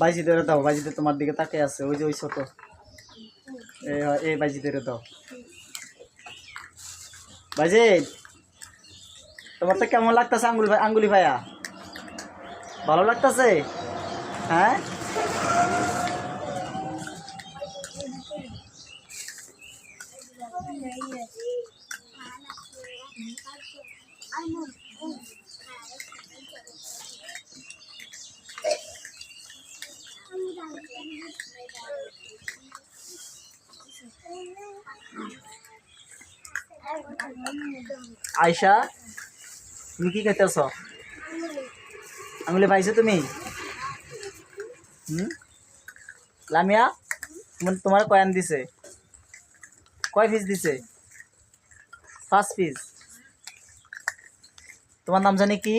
বাইজি ধরে দাও বাইজিতে তোমার দিকে তাকে আছে, ওই যে ওই ছোট। এই বাইজি ধরে দাও। বাইজি তোমার তো কেমন লাগতেছে আঙ্গুল ভাই আঙ্গুলি ভাইয়া? ভালো লাগতেছে? হ্যাঁ? আয়শা? তুমি কি খাইতেছ? আঙুলে পাইছো তুমি? হুম? লামিয়া তোমার কয়ান দিছে। কয় পিস দিছে? পাঁচ পিস তোমার নাম জানি কি?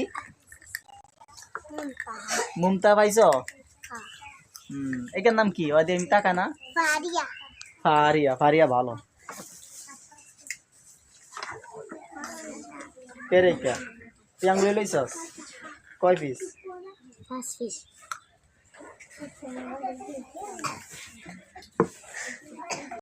মুমতা পাইছো? হুম এটার নাম কি? ওই দিন টাকা না. ফারিয়া। ফারিয়া ভালো। পেরেকা তুই আঙুলে লইছস কয় পিস Fast fish.